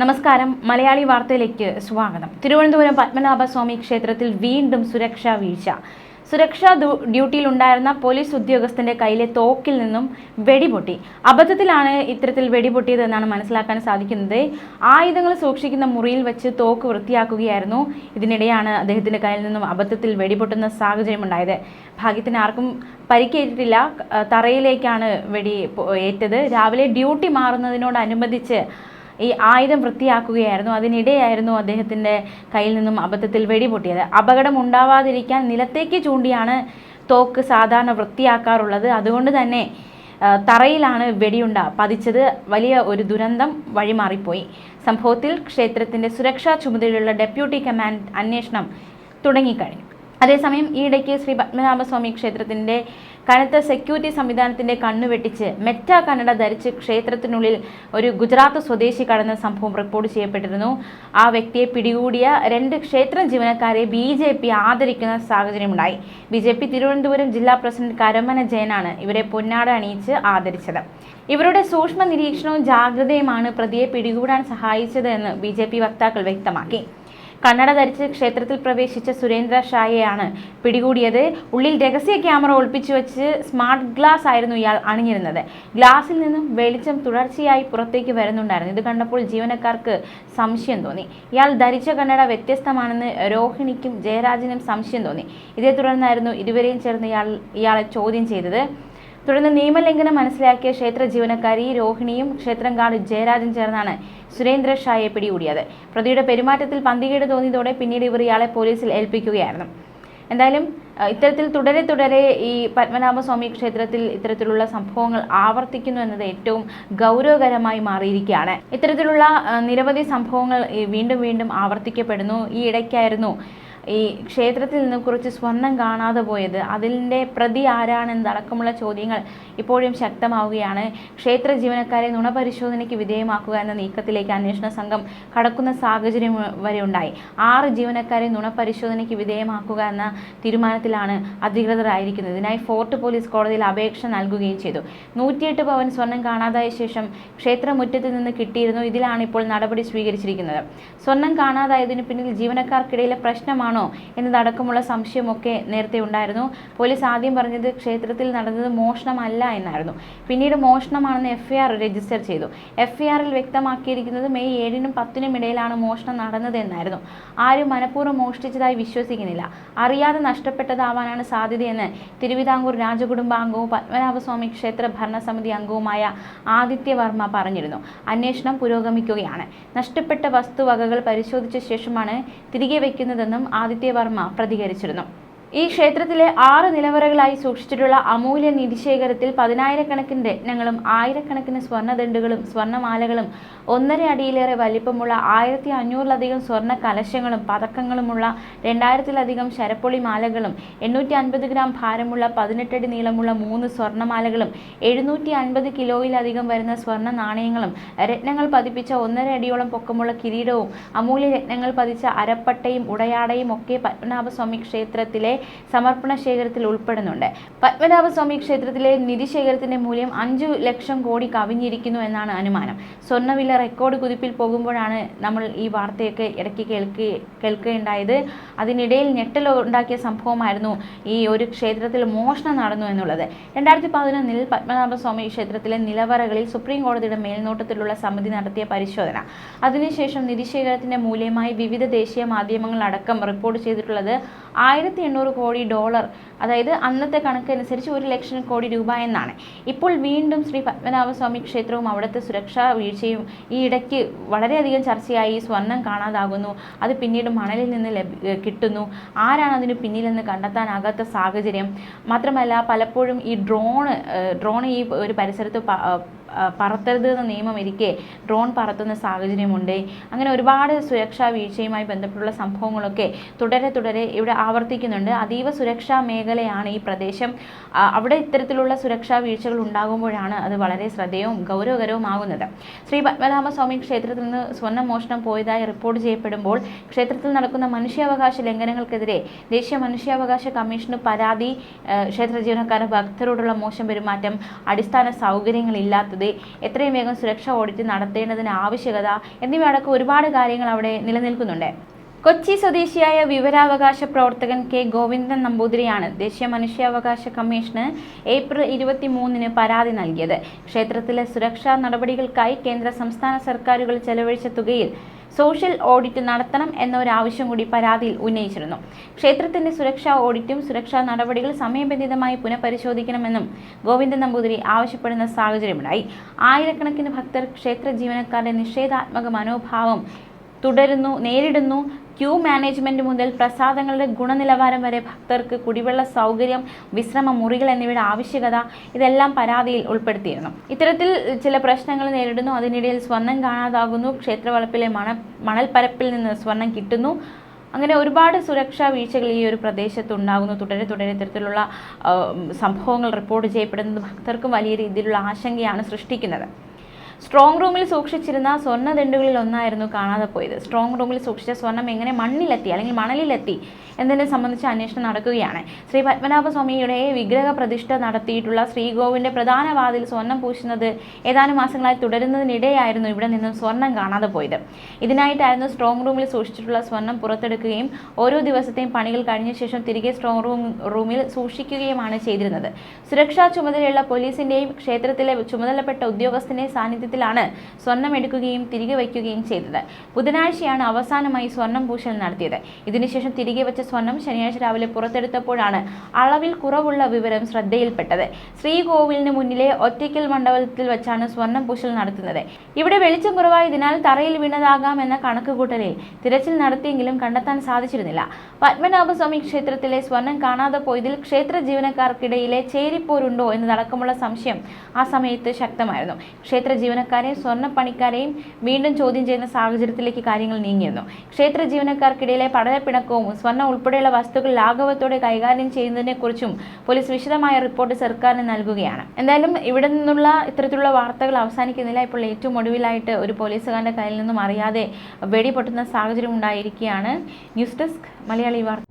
നമസ്കാരം. മലയാളി വാർത്തയിലേക്ക് സ്വാഗതം. തിരുവനന്തപുരം പത്മനാഭസ്വാമി ക്ഷേത്രത്തിൽ വീണ്ടും സുരക്ഷാ വീഴ്ച. സുരക്ഷാ ഡ്യൂട്ടിയിലുണ്ടായിരുന്ന പോലീസ് ഉദ്യോഗസ്ഥന്റെ കയ്യിലെ തോക്കിൽ നിന്നും വെടിപൊട്ടി. അബദ്ധത്തിലാണ് ഇത്തരത്തിൽ വെടിപൊട്ടിയതെന്നാണ് മനസ്സിലാക്കാൻ സാധിക്കുന്നത്. ആയുധങ്ങൾ സൂക്ഷിക്കുന്ന മുറിയിൽ വെച്ച് തോക്ക് വൃത്തിയാക്കുകയായിരുന്നു. ഇതിനിടെയാണ് അദ്ദേഹത്തിന്റെ കയ്യിൽ നിന്നും അബദ്ധത്തിൽ വെടിപൊട്ടുന്ന സാഹചര്യം സാഹചര്യമുണ്ടായത്. ഭാഗ്യത്തിന് ആർക്കും പരിക്കേറ്റിട്ടില്ല. തറയിലേക്കാണ് വെടി ഏറ്റത്. രാവിലെ ഡ്യൂട്ടി മാറുന്നതിനോടനുബന്ധിച്ച് ഈ ആയുധം വൃത്തിയാക്കുകയായിരുന്നു. അതിനിടെയായിരുന്നു അദ്ദേഹത്തിന്റെ കയ്യിൽ നിന്നും അബദ്ധത്തിൽ വെടിപൊട്ടിയത്. അപകടം ഉണ്ടാവാതിരിക്കാൻ നിലത്തേക്ക് ചൂണ്ടിയാണ് തോക്ക് സാധാരണ വൃത്തിയാക്കാറുള്ളത്. അതുകൊണ്ട് തന്നെ തറയിലാണ് വെടിയുണ്ട പതിച്ചത്. വലിയ ഒരു ദുരന്തം വഴിമാറിപ്പോയി. സംഭവത്തിൽ ക്ഷേത്രത്തിന്റെ സുരക്ഷാ ചുമതലയുള്ള ഡെപ്യൂട്ടി കമാൻഡ് അന്വേഷണം തുടങ്ങിക്കഴിഞ്ഞു. അതേസമയം ഈയിടയ്ക്ക് ശ്രീ പത്മനാഭസ്വാമി ക്ഷേത്രത്തിന്റെ കനത്ത സെക്യൂരിറ്റി സംവിധാനത്തിന്റെ കണ്ണുവെട്ടിച്ച് മെറ്റ കന്നഡ ധരിച്ച് ക്ഷേത്രത്തിനുള്ളിൽ ഒരു ഗുജറാത്ത് സ്വദേശി കടന്ന സംഭവം റിപ്പോർട്ട് ചെയ്യപ്പെട്ടിരുന്നു. ആ വ്യക്തിയെ പിടികൂടിയ രണ്ട് ക്ഷേത്ര ജീവനക്കാരെ ബി ജെ പി ആദരിക്കുന്ന സാഹചര്യമുണ്ടായി. ബി ജെ പി തിരുവനന്തപുരം ജില്ലാ പ്രസിഡന്റ് കരമന ജയനാണ് ഇവരെ പൊന്നാട അണിയിച്ച് ആദരിച്ചത്. ഇവരുടെ സൂക്ഷ്മ നിരീക്ഷണവും ജാഗ്രതയുമാണ് പ്രതിയെ പിടികൂടാൻ സഹായിച്ചതെന്ന് ബി വക്താക്കൾ വ്യക്തമാക്കി. കണ്ണട ധരിച്ച് ക്ഷേത്രത്തിൽ പ്രവേശിച്ച സുരേന്ദ്ര ഷായെയാണ് പിടികൂടിയത്. ഉള്ളിൽ രഹസ്യ ക്യാമറ ഒളിപ്പിച്ചു വെച്ച് സ്മാർട്ട് ഗ്ലാസ് ആയിരുന്നു ഇയാൾ അണിഞ്ഞിരുന്നത്. ഗ്ലാസിൽ നിന്നും വെളിച്ചം തുടർച്ചയായി പുറത്തേക്ക് വരുന്നുണ്ടായിരുന്നു. ഇത് കണ്ടപ്പോൾ ജീവനക്കാർക്ക് സംശയം തോന്നി. ഇയാൾ ധരിച്ച കണ്ണട വ്യത്യസ്തമാണെന്ന് രോഹിണിക്കും ജയരാജിനും സംശയം തോന്നി. ഇതേ തുടർന്നായിരുന്നു ഇരുവരെയും ചേർന്ന് ഇയാൾ ഇയാളെ ചോദ്യം ചെയ്തത്. തുടർന്ന് നിയമലംഘനം മനസ്സിലാക്കിയ ക്ഷേത്ര ജീവനക്കാരി രോഹിണിയും ക്ഷേത്രം ഗാർഡ് ജയരാജൻ ചേർന്നാണ് സുരേന്ദ്ര ഷായെ പിടികൂടിയത്. പ്രതിയുടെ പെരുമാറ്റത്തിൽ പന്തികേട് തോന്നിയതോടെ പിന്നീട് ഇവർ ഇയാളെ പോലീസിൽ ഏൽപ്പിക്കുകയായിരുന്നു. എന്തായാലും ഇത്തരത്തിൽ തുടരെ തുടരെ ഈ പത്മനാഭസ്വാമി ക്ഷേത്രത്തിൽ ഇത്തരത്തിലുള്ള സംഭവങ്ങൾ ആവർത്തിക്കുന്നു എന്നത് ഏറ്റവും ഗൗരവകരമായി മാറിയിരിക്കുകയാണ്. ഇത്തരത്തിലുള്ള നിരവധി സംഭവങ്ങൾ വീണ്ടും വീണ്ടും ആവർത്തിക്കപ്പെടുന്നു. ഈ ഇടയ്ക്കായിരുന്നു ഈ ക്ഷേത്രത്തിൽ നിന്ന് കുറച്ച് സ്വർണം കാണാതെ പോയത്. അതിന്റെ പ്രതി ആരാണെന്നടക്കമുള്ള ചോദ്യങ്ങൾ ഇപ്പോഴും ശക്തമാവുകയാണ്. ക്ഷേത്ര ജീവനക്കാരെ നുണപരിശോധനയ്ക്ക് വിധേയമാക്കുക എന്ന നീക്കത്തിലേക്ക് അന്വേഷണ സംഘം കടക്കുന്ന സാഹചര്യം വരെ ഉണ്ടായി. ആറ് ജീവനക്കാരെ നുണപരിശോധനയ്ക്ക് വിധേയമാക്കുക എന്ന തീരുമാനത്തിലാണ് അധികൃതരായിരിക്കുന്നത്. ഇതിനായി ഫോർട്ട് പോലീസ് കോടതിയിൽ അപേക്ഷ നൽകുകയും ചെയ്തു. നൂറ്റിയെട്ട് പവൻ സ്വർണം കാണാതായ ശേഷം ക്ഷേത്രമുറ്റത്ത് നിന്ന് കിട്ടിയിരുന്നു. ഇതിലാണ് ഇപ്പോൾ നടപടി സ്വീകരിച്ചിരിക്കുന്നത്. സ്വർണം കാണാതായതിനു പിന്നിൽ ജീവനക്കാർക്കിടയിലെ പ്രശ്നമാണോ എന്നതടക്കമുള്ള സംശയമൊക്കെ നേരത്തെ ഉണ്ടായിരുന്നു. പോലീസ് ആദ്യം പറഞ്ഞത് ക്ഷേത്രത്തിൽ നടന്നത് മോഷണമല്ല എന്നായിരുന്നു. പിന്നീട് മോഷണമാണെന്ന് എഫ്ഐആർ രജിസ്റ്റർ ചെയ്തു. എഫ്ഐആറിൽ വ്യക്തമാക്കിയിരിക്കുന്നത് മെയ് ഏഴിനും പത്തിനും ഇടയിലാണ് മോഷണം നടന്നതെന്നായിരുന്നു ആരും മനഃപൂർവം മോഷ്ടിച്ചതായി വിശ്വസിക്കുന്നില്ല. അറിയാതെ നഷ്ടപ്പെട്ടതാവാനാണ് സാധ്യതയെന്ന് തിരുവിതാംകൂർ രാജകുടുംബാംഗവും പത്മനാഭസ്വാമി ക്ഷേത്ര ഭരണസമിതി അംഗവുമായ ആദിത്യവർമ്മ പറഞ്ഞിരുന്നു. അന്വേഷണം പുരോഗമിക്കുകയാണ്. നഷ്ടപ്പെട്ട വസ്തുവകകൾ പരിശോധിച്ച ശേഷമാണ് തിരികെ വയ്ക്കുന്നതെന്നും ആദിത്യ വർമ്മ പ്രതികരിച്ചിരുന്നു ഈ ക്ഷേത്രത്തിലെ ആറ് നിലവറകളായി സൂക്ഷിച്ചിട്ടുള്ള അമൂല്യ നിധിശേഖരത്തിൽ പതിനായിരക്കണക്കിന് രത്നങ്ങളും ആയിരക്കണക്കിന് സ്വർണദണ്ടുകളും സ്വർണമാലകളും ഒന്നര അടിയിലേറെ വലിപ്പമുള്ള ആയിരത്തി അഞ്ഞൂറിലധികം സ്വർണ കലശങ്ങളും പതക്കങ്ങളുമുള്ള രണ്ടായിരത്തിലധികം ശരപ്പൊളി മാലകളും എണ്ണൂറ്റി അൻപത് ഗ്രാം ഭാരമുള്ള പതിനെട്ടടി നീളമുള്ള മൂന്ന് സ്വർണമാലകളും എഴുന്നൂറ്റി അൻപത് കിലോയിലധികം വരുന്ന സ്വർണ നാണയങ്ങളും രത്നങ്ങൾ പതിപ്പിച്ച ഒന്നര അടിയോളം പൊക്കമുള്ള കിരീടവും അമൂല്യ രത്നങ്ങൾ പതിച്ച അരപ്പട്ടയും ഉടയാടയും ഒക്കെ പത്മനാഭസ്വാമി ക്ഷേത്രത്തിലെ സമർപ്പണ ശേഖരത്തിൽ ഉൾപ്പെടുന്നുണ്ട് പത്മനാഭസ്വാമി ക്ഷേത്രത്തിലെ നിധി ശേഖരത്തിന്റെ മൂല്യം അഞ്ചു ലക്ഷം കോടി കവിഞ്ഞിരിക്കുന്നു എന്നാണ് അനുമാനം. സ്വർണവില റെക്കോർഡ് കുതിപ്പിൽ പോകുമ്പോഴാണ് നമ്മൾ ഈ വാർത്തയൊക്കെ ഇടയ്ക്ക് കേൾക്കുക കേൾക്കുകയുണ്ടായത്. അതിനിടയിൽ ഞെട്ടൽ ഉണ്ടാക്കിയ സംഭവമായിരുന്നു ഈ ഒരു ക്ഷേത്രത്തിൽ മോഷണം നടന്നു എന്നുള്ളത്. രണ്ടായിരത്തി പതിനൊന്നിൽ പത്മനാഭസ്വാമി ക്ഷേത്രത്തിലെ നിലവറകളിൽ സുപ്രീം കോടതിയുടെ മേൽനോട്ടത്തിലുള്ള സമിതി നടത്തിയ പരിശോധന. അതിനുശേഷം നിധി ശേഖരത്തിന്റെ മൂല്യമായി വിവിധ ദേശീയ മാധ്യമങ്ങളടക്കം റിപ്പോർട്ട് ചെയ്തിട്ടുള്ളത് ആയിരത്തി എണ്ണൂറ് കോടി ഡോളർ അതായത് അന്നത്തെ കണക്കനുസരിച്ച് ഒരു ലക്ഷം കോടി രൂപ എന്നാണ്. ഇപ്പോൾ വീണ്ടും ശ്രീ പത്മനാഭസ്വാമി ക്ഷേത്രവും അവിടുത്തെ സുരക്ഷാ വീഴ്ചയും ഈ ഇടയ്ക്ക് വളരെയധികം ചർച്ചയായി സ്വർണം കാണാതാകുന്നു അത് പിന്നീട് മണലിൽ നിന്ന് കിട്ടുന്നു. ആരാണ് അതിന് പിന്നിലെന്ന് കണ്ടെത്താനാകാത്ത സാഹചര്യം? മാത്രമല്ല പലപ്പോഴും ഈ ഡ്രോണ് ഡ്രോൺ ഈ ഒരു പരിസരത്ത് പ- ആ, പറത്തരുത് എന്ന നിയമം ഇരിക്കെ ഡ്രോൺ പറത്തുന്ന സാഹചര്യമുണ്ട്. അങ്ങനെ ഒരുപാട് സുരക്ഷാ വീഴ്ചയുമായി ബന്ധപ്പെട്ടുള്ള സംഭവങ്ങളൊക്കെ തുടരെ തുടരെ ഇവിടെ ആവർത്തിക്കുന്നുണ്ട്. അതീവ സുരക്ഷാ മേഖലയാണ് ഈ പ്രദേശം. അവിടെ ഇത്തരത്തിലുള്ള സുരക്ഷാ വീഴ്ചകൾ ഉണ്ടാകുമ്പോഴാണ് അത് വളരെ ശ്രദ്ധേയവും ഗൗരവകരവുമാകുന്നത് ശ്രീ പത്മനാഭസ്വാമി ക്ഷേത്രത്തിൽ നിന്ന് സ്വർണ മോഷണം പോയതായി റിപ്പോർട്ട് ചെയ്യപ്പെടുമ്പോൾ ക്ഷേത്രത്തിൽ നടക്കുന്ന മനുഷ്യാവകാശ ലംഘനങ്ങൾക്കെതിരെ ദേശീയ മനുഷ്യാവകാശ കമ്മീഷന് പരാതി. ക്ഷേത്ര ജീവനക്കാരുടെ ഭക്തരോടുള്ള മോശം പെരുമാറ്റം അടിസ്ഥാന സൗകര്യങ്ങളില്ലാത്തത് നടത്താത്തത് എത്രയും വേഗം സുരക്ഷ ഓഡിറ്റ് നടത്തേണ്ടതിന് ആവശ്യകത എന്നിവയടക്കം ഒരുപാട് കാര്യങ്ങൾ അവിടെ നിലനിൽക്കുന്നുണ്ട്. കൊച്ചി സ്വദേശിയായ വിവരാവകാശ പ്രവർത്തകൻ കെ ഗോവിന്ദൻ നമ്പൂതിരിയാണ് ദേശീയ മനുഷ്യാവകാശ കമ്മീഷന് ഏപ്രിൽ ഇരുപത്തി മൂന്നിന് പരാതി നൽകിയത്. ക്ഷേത്രത്തിലെ സുരക്ഷാ നടപടികൾക്കായി കേന്ദ്ര സംസ്ഥാന സർക്കാരുകൾ ചെലവഴിച്ച തുകയിൽ സോഷ്യൽ ഓഡിറ്റ് നടത്തണം എന്നൊരാവശ്യം കൂടി പരാതിയിൽ ഉന്നയിച്ചിരുന്നു. ക്ഷേത്രത്തിന്റെ സുരക്ഷാ ഓഡിറ്റും സുരക്ഷാ നടപടികൾ സമയബന്ധിതമായി പുനഃപരിശോധിക്കണമെന്നും ഗോവിന്ദൻ നമ്പൂതിരി ആവശ്യപ്പെടുന്ന സാഹചര്യമുണ്ടായി. ആയിരക്കണക്കിന് ഭക്തർ ക്ഷേത്ര ജീവനക്കാരുടെ നിഷേധാത്മക മനോഭാവം തുടരുന്നു നേരിടുന്നു ക്യൂ മാനേജ്മെന്റ് മുതൽ പ്രസാദങ്ങളുടെ ഗുണനിലവാരം വരെ ഭക്തർക്ക് കുടിവെള്ള സൗകര്യം വിശ്രമ മുറികൾ എന്നിവയുടെ ആവശ്യകത ഇതെല്ലാം പരാതിയിൽ ഉൾപ്പെടുത്തിയിരുന്നു. ഇത്തരത്തിൽ ചില പ്രശ്നങ്ങൾ നേരിടുന്നു. അതിനിടയിൽ സ്വർണം കാണാതാകുന്നു. ക്ഷേത്രവളപ്പിലെ മണ മണൽപ്പരപ്പിൽ നിന്ന് സ്വർണം കിട്ടുന്നു. അങ്ങനെ ഒരുപാട് സുരക്ഷാ വീഴ്ചകൾ ഈ ഒരു പ്രദേശത്ത് ഉണ്ടാകുന്നു തുടരെ തുടരെ ഇത്തരത്തിലുള്ള സംഭവങ്ങൾ റിപ്പോർട്ട് ചെയ്യപ്പെടുന്നത് ഭക്തർക്കും വലിയ രീതിയിലുള്ള ആശങ്കയാണ് സൃഷ്ടിക്കുന്നത്. സ്ട്രോങ് റൂമിൽ സൂക്ഷിച്ചിരുന്ന സ്വർണ ദണ്ടുകളിൽ ഒന്നായിരുന്നു കാണാതെ പോയത്. സ്ട്രോങ് റൂമിൽ സൂക്ഷിച്ച സ്വർണം എങ്ങനെ മണ്ണിലെത്തി അല്ലെങ്കിൽ മണലിലെത്തി എന്നതിനെ സംബന്ധിച്ച് അന്വേഷണം നടക്കുകയാണ്. ശ്രീ പത്മനാഭസ്വാമിയുടെ വിഗ്രഹ പ്രതിഷ്ഠ നടത്തിയിട്ടുള്ള ശ്രീകോവിന്റെ പ്രധാന വാതിൽ സ്വർണം പൂശുന്നത് ഏതാനും മാസങ്ങളായി തുടരുന്നതിനിടെയായിരുന്നു ഇവിടെ നിന്നും സ്വർണം കാണാതെ പോയത്. ഇതിനായിട്ടായിരുന്നു സ്ട്രോങ് റൂമിൽ സൂക്ഷിച്ചിട്ടുള്ള സ്വർണം പുറത്തെടുക്കുകയും ഓരോ ദിവസത്തെയും പണികൾ കഴിഞ്ഞ ശേഷം തിരികെ സ്ട്രോങ് റൂം റൂമിൽ സൂക്ഷിക്കുകയുമാണ് ചെയ്തിരുന്നത്. സുരക്ഷാ ചുമതലയുള്ള പോലീസിന്റെയും ക്ഷേത്രത്തിലെ ചുമതലപ്പെട്ട ഉദ്യോഗസ്ഥന്റെയും സാന്നിധ്യത്തിലാണ് സ്വർണം എടുക്കുകയും തിരികെ വയ്ക്കുകയും ചെയ്തത്. ബുധനാഴ്ചയാണ് അവസാനമായി സ്വർണം പൂശൽ നടത്തിയത്. ഇതിനുശേഷം തിരികെ വെച്ച സ്വർണം ശനിയാഴ്ച രാവിലെ പുറത്തെടുത്തപ്പോഴാണ് അളവിൽ കുറവുള്ള വിവരം ശ്രദ്ധയിൽപ്പെട്ടത്. ശ്രീകോവിലിന് മുന്നിലെ ഒറ്റയ്ക്കൽ മണ്ഡപത്തിൽ വെച്ചാണ് സ്വർണം പൂശൽ നടത്തുന്നത്. ഇവിടെ വെളിച്ചം കുറവായതിനാൽ തറയിൽ വീണതാകാം എന്ന കണക്കുകൂട്ടലിൽ തിരച്ചിൽ നടത്തിയെങ്കിലും കണ്ടെത്താൻ സാധിച്ചിരുന്നില്ല. പത്മനാഭസ്വാമി ക്ഷേത്രത്തിലെ സ്വർണം കാണാതെ പോയതിൽ ക്ഷേത്ര ജീവനക്കാർക്കിടയിലെ ചേരിപ്പോരുണ്ടോ എന്നതടക്കമുള്ള സംശയം ആ സമയത്ത് ശക്തമായിരുന്നു. ക്ഷേത്ര ജീവനക്കാരെയും സ്വർണപ്പണിക്കാരെയും വീണ്ടും ചോദ്യം ചെയ്യുന്ന സാഹചര്യത്തിലേക്ക് കാര്യങ്ങൾ നീങ്ങിയിരുന്നു. ക്ഷേത്ര ജീവനക്കാർക്കിടയിലെ പഠനപ്പിണക്കവും സ്വർണം ഉൾപ്പെടെയുള്ള വസ്തുക്കൾ ലാഘവത്തോടെ കൈകാര്യം ചെയ്യുന്നതിനെക്കുറിച്ചും പോലീസ് വിശദമായ റിപ്പോർട്ട് സർക്കാരിന് നൽകുകയാണ്. എന്തായാലും ഇവിടെ നിന്നുള്ള ഇത്തരത്തിലുള്ള വാർത്തകൾ അവസാനിക്കുന്നില്ല. ഇപ്പോൾ ഏറ്റവും ഒടുവിലായിട്ട് ഒരു പോലീസുകാരന്റെ കയ്യിൽ നിന്നും അറിയാതെ വെടിപൊട്ടുന്ന സാഹചര്യം ഉണ്ടായിരിക്കുകയാണ്. ന്യൂസ് ഡെസ്ക് മലയാളി വാർത്ത.